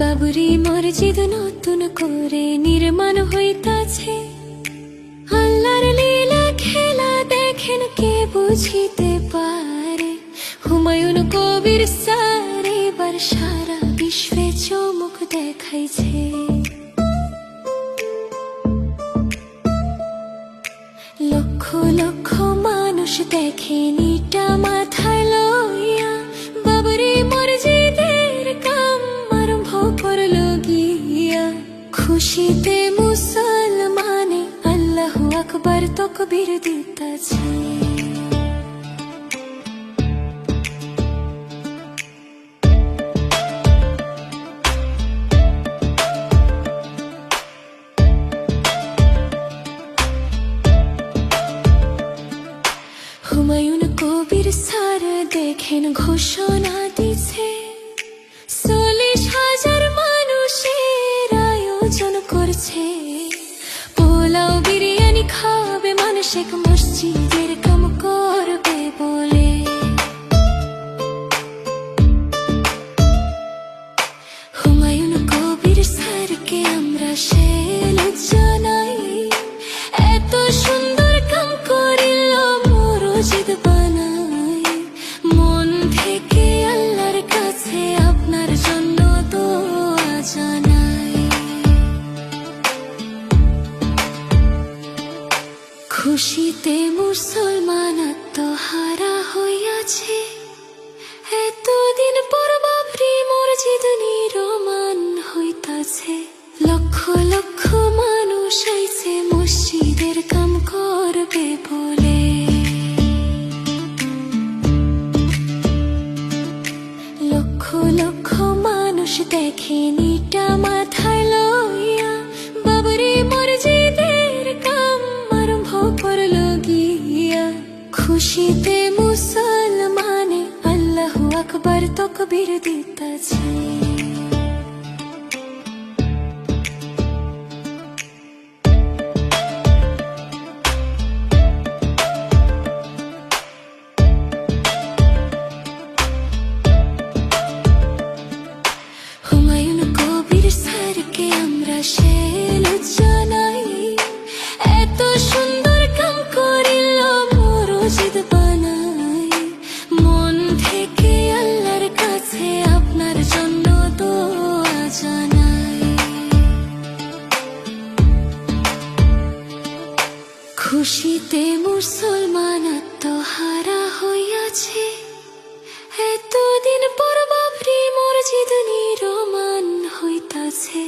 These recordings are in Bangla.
বাবুরি নতুন করে নির্মাণ হইতাছে। আল্লাহর লীলা খেলা দেখেন কে বুঝিতে পারে। হুমায়ুন কবির সারে এবার সারা বিশ্বে চমক দেখাইছে। লক্ষ লক্ষ মানুষ দেখেন ইটা মাথায় খুশিতে মুসলমানে আল্লাহ আকবার তকবীর দিতাছে। হুমায়ুন কবির স্যার দেখেন ঘোষণা Chega meus dias. খুশিতে মুসলমান আত্মহারা হইয়াছে। এতদিন পর খুশিতে মুসলমানে আল্লাহ আকবার তকবীর দিতাছে। হুমায়ুন কবির স্যারকে আমরা সেলুট জানাই। এত সুন্দর কাম করিল মরজিদ খুশিতে মুসলমান আত্মহারা হইয়াছে। এতদিন পর বাপরি মসজিদ নিরমান হইতাছে।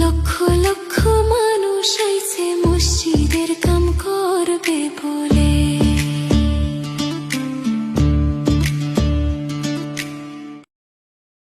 লক্ষ লক্ষ মানুষ আইছে মসজিদের কাম কর